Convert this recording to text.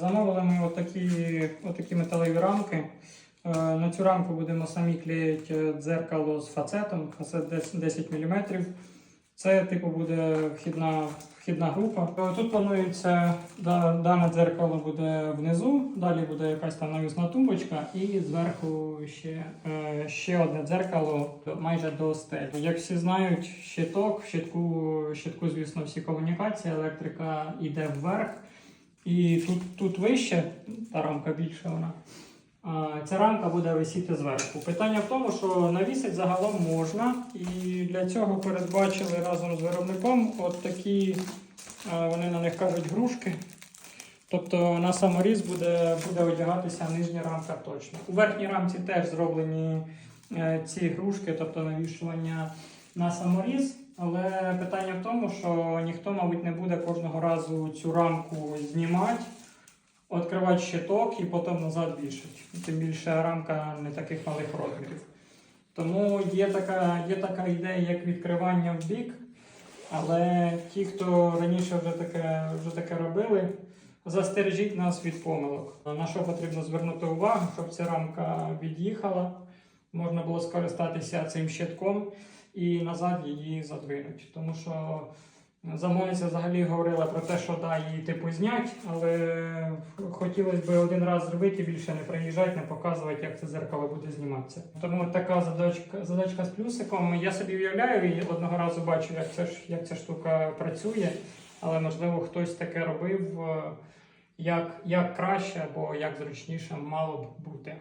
Замовили ми отакі, отакі металеві рамки. Е, На цю рамку будемо самі клеїти дзеркало з фацетом, фацет дес- 10 мм. Це типу буде вхідна, вхідна група. Е, Тут планується дане дзеркало буде внизу, далі буде якась там навісна тумбочка, і зверху ще, е, ще одне дзеркало майже до стелі. Як всі знають, щиток, в щитку, щитку, звісно, всі комунікації, електрика йде вверх. І тут, тут вище, та рамка більша вона. Ця рамка буде висіти зверху. Питання в тому, що навісити загалом можна, і для цього передбачили разом з виробником от такі, вони на них кажуть, грушки. Тобто на саморіз буде, буде одягатися нижня рамка точно. У верхній рамці теж зроблені е, ці грушки, тобто навішування на саморіз. Але тому, що ніхто, мабуть, не буде кожного разу цю рамку знімати, відкривати щиток і потім назад вішати. Тим більше рамка не таких малих розмірів. Тому є така, є така ідея, як відкривання в бік. Але ті, хто раніше вже таке, вже таке робили, застережіть нас від помилок. На що потрібно звернути увагу, щоб ця рамка від'їхала, можна було скористатися цим щитком і назад її задвинуть. Тому що замовниця взагалі говорила про те, що да, її типу знять, але хотілося б один раз зробити більше не приїжджати, не показувати, як це зеркало буде зніматися. Тому така задачка, задачка з плюсиком. Я собі уявляю і одного разу бачу, як ця, ж- як ця штука працює, але можливо хтось таке робив. е, Як, як краще або як зручніше мало б бути.